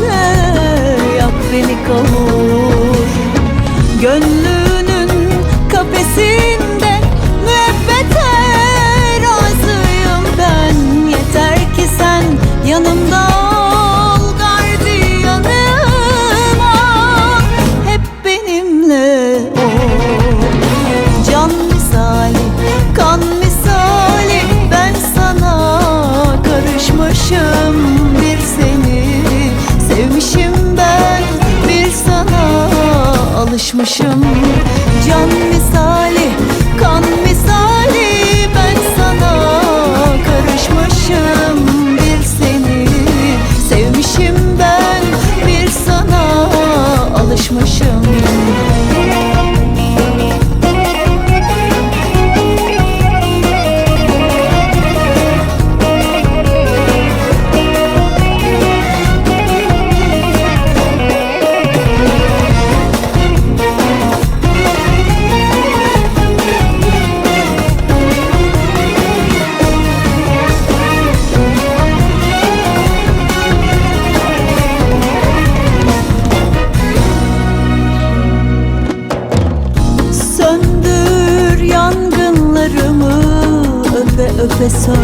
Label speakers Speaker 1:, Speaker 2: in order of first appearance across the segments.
Speaker 1: söyle Yak beni kavur Gönlüm alışmışım Can misal So.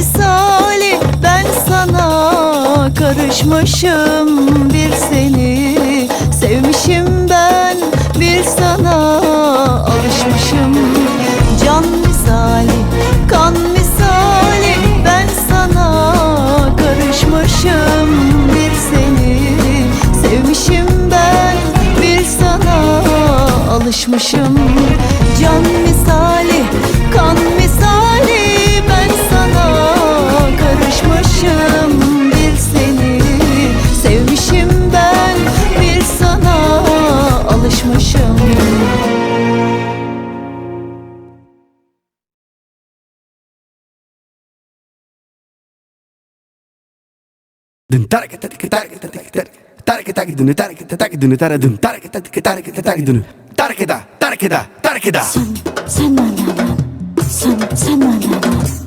Speaker 1: misali ben sana karışmışım. Bir seni Sevmişim ben bir sana alışmışım. Can misali kan misali ben sana karışmışım. Bir seni Sevmişim ben bir sana alışmışım. Can misali
Speaker 2: dun tarke tatike tarke tatike tarke tarke taki dun tarke tataki dun tara dun tarke tatike tarke tataki dun tarke da tarke da tarke da
Speaker 3: san san na na san san na na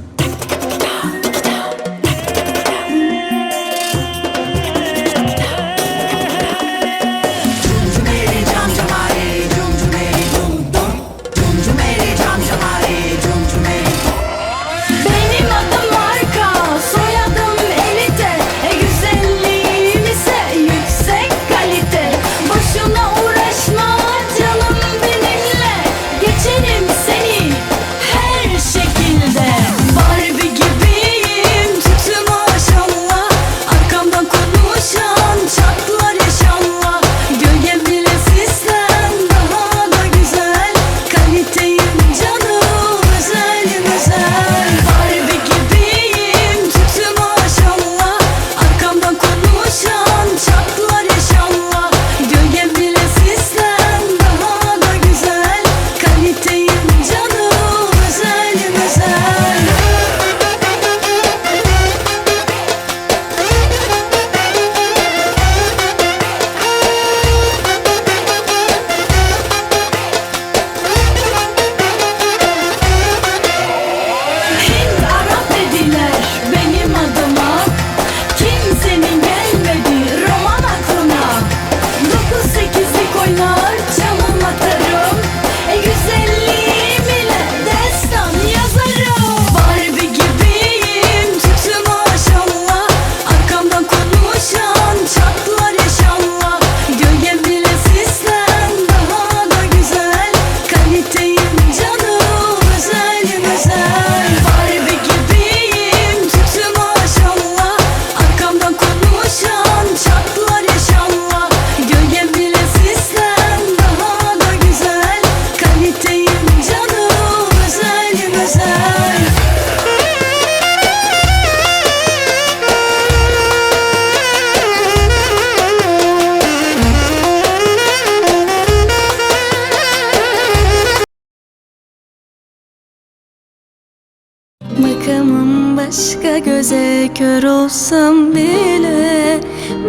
Speaker 4: Kör olsam bile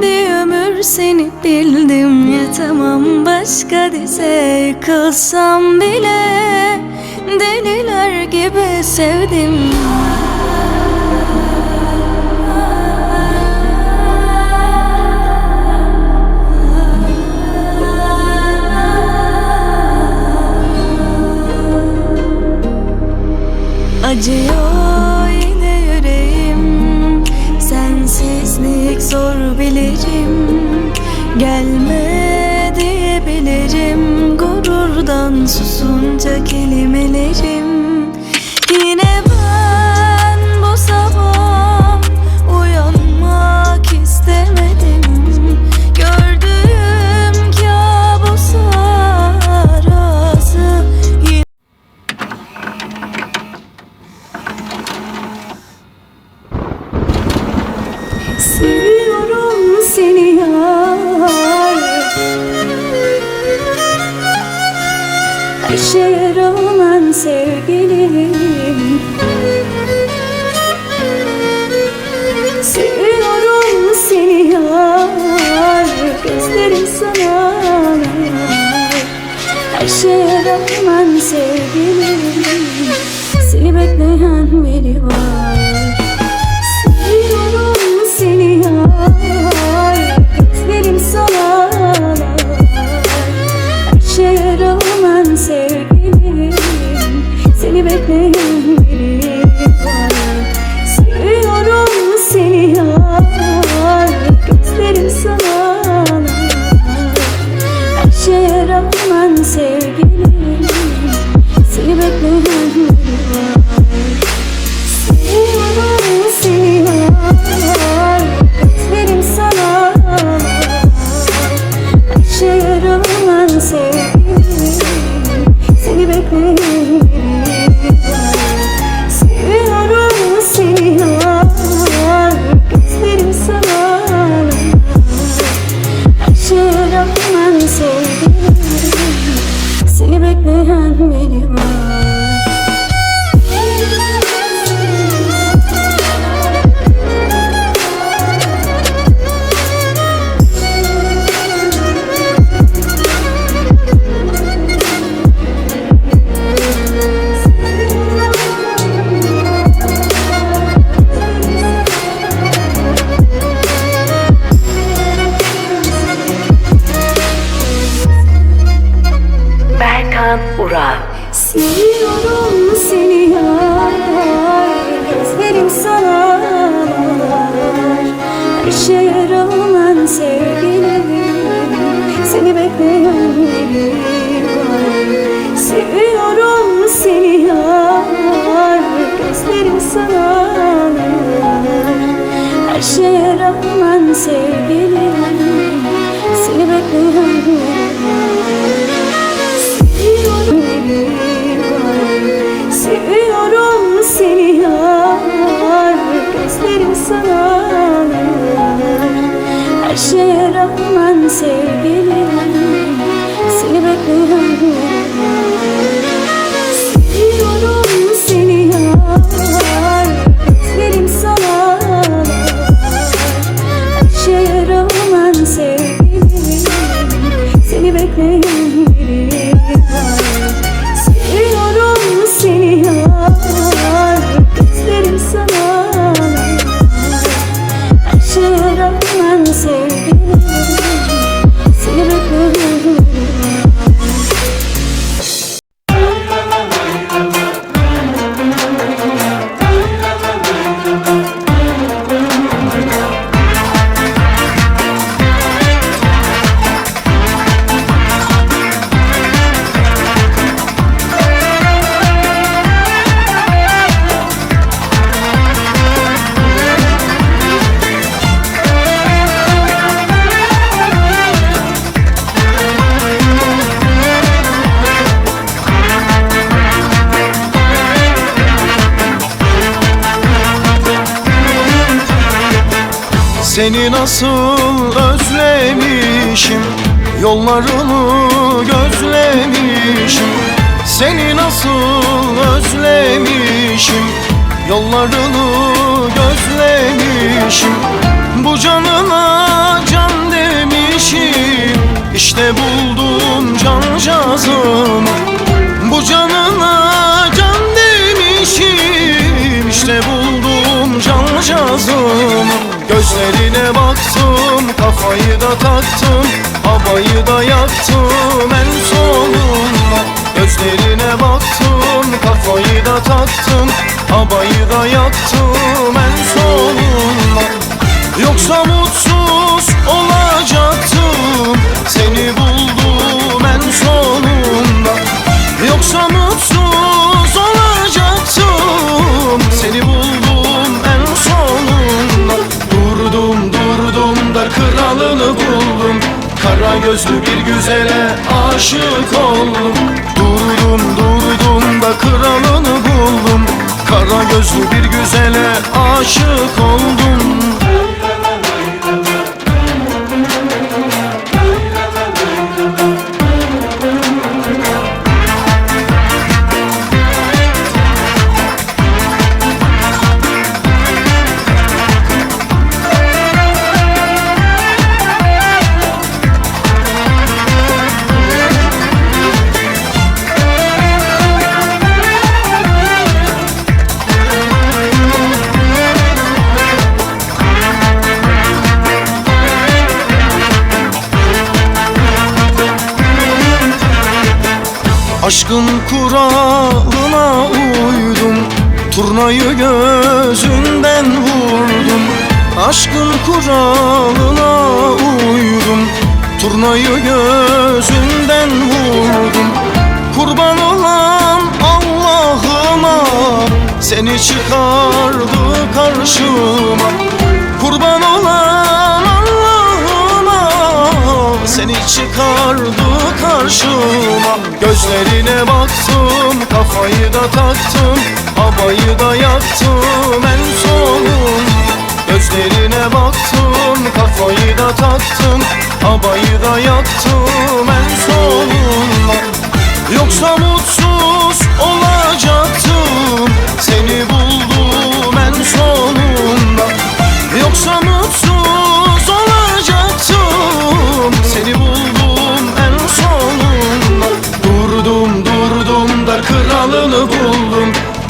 Speaker 4: bir ömür seni bildim. Yatamam başka dize yıkılsam bile Deliler gibi sevdim. Acıyor.
Speaker 3: kelimeleri sevgilim. Seni bekleyen biri var. Seni
Speaker 5: nasıl özlemişim Yollarını gözlemişim. Seni nasıl özlemişim Yollarını gözlemişim. Bu canına can demişim İşte buldum can cazımı. Bu canına can demişim İşte buldum can cazımı da taktım Havayı da yaktım. En sonunda Gözlerine baktım kafayı da taktım Havayı da yaktım. En sonunda Yoksa mutsuz olacaktım. Seni buldum en sonunda. Yoksa mutsuz olacaktım. Seni buldum kralını buldum Kara gözlü bir güzele aşık oldum. Durdum durdum da kralını buldum. Kara gözlü bir güzele aşık oldum Aşkın kuralına uydum Turnayı gözünden vurdum. Aşkın kuralına uydum Turnayı gözünden vurdum. Kurban olan Allah'ıma Seni çıkardı karşıma. Kurban olan çıkardı karşıma. Gözlerine baktım kafayı da taktım Havayı da yaktım en sonunda Gözlerine baktım kafayı da taktım Havayı da yaktım en sonunda Yoksa mutsuz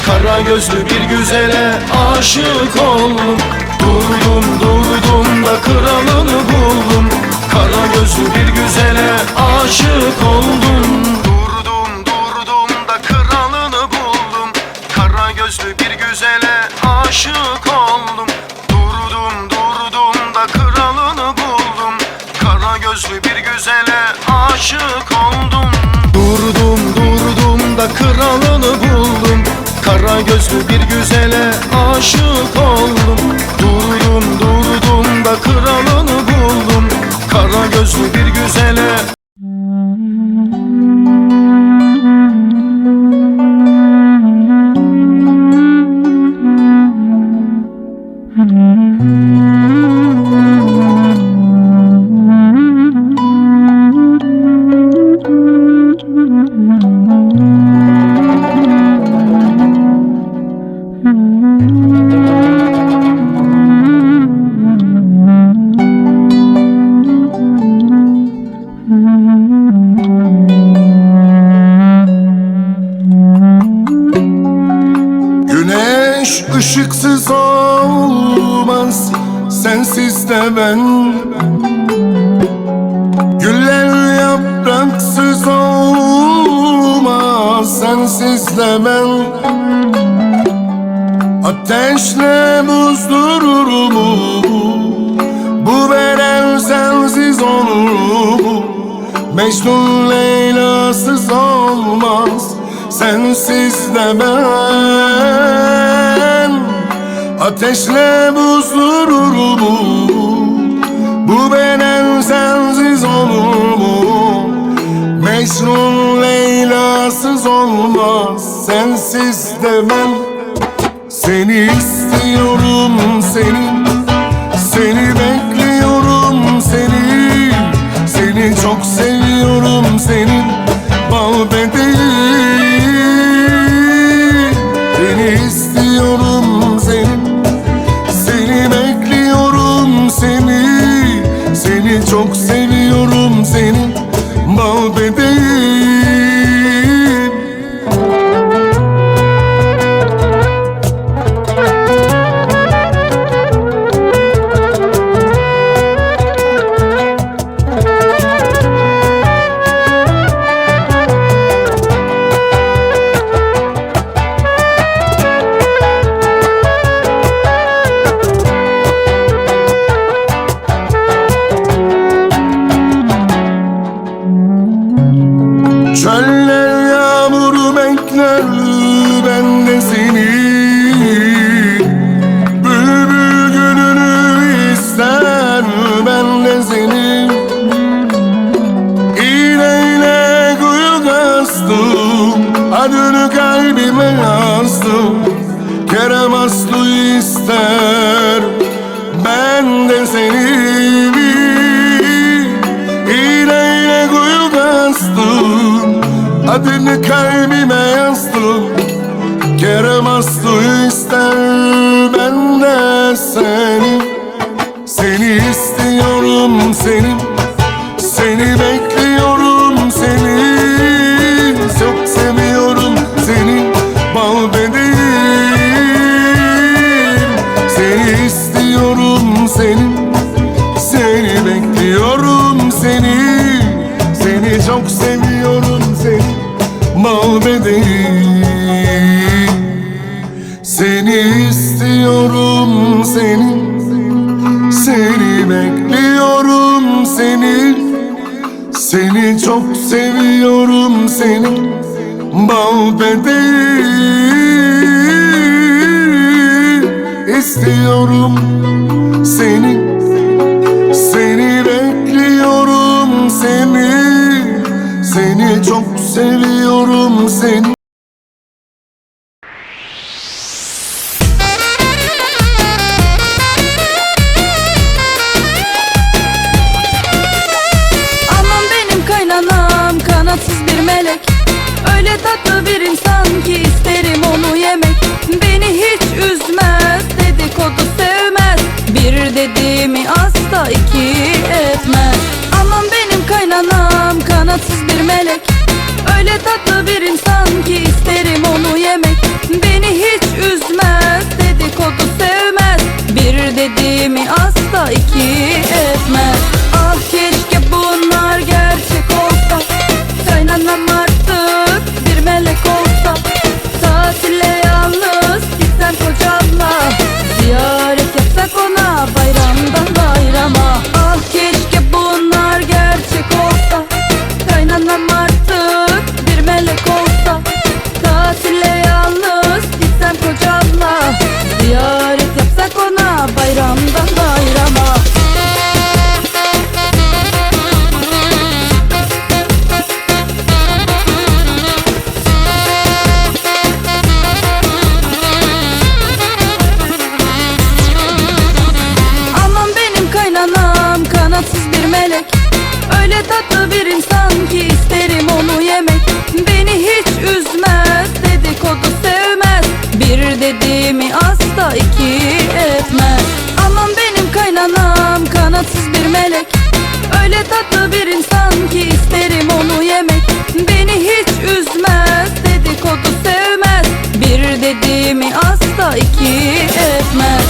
Speaker 5: Kara gözlü bir güzele aşık oldum. Durdum durdum da kralını buldum. Kara gözlü bir güzele aşık oldum. Durdum durdum da kralını buldum. Kara gözlü bir güzele aşık oldum. Durdum durdum da kralını buldum. Kara gözlü bir güzele aşık Kara gözlü bir güzele aşık oldum. Durdum durdum da kralını buldum. Kara gözlü bir güzele
Speaker 6: Ateşle buzdurur mu? Bu veren sensiz olur mu? Mecnun Leyla'sız olmaz Sensiz de ben Ateşle buzdurur mu? Bu beden sensiz olur mu? Mecnun Leyla'sız olmaz Sensiz de ben Seni istiyorum senin Seni bekliyorum seni. Seni çok seviyorum Kerem Aslı ister ben de seni. Seni istiyorum senin. Seni çok seviyorum seni Bal bedeği istiyorum. Seni Seni bekliyorum seni Seni çok seviyorum seni
Speaker 4: demek Öyle tatlı bir insan ki isterim onu yemek. Beni hiç üzmez dedikodu sevmez. Bir dediğimi asla iki etmez.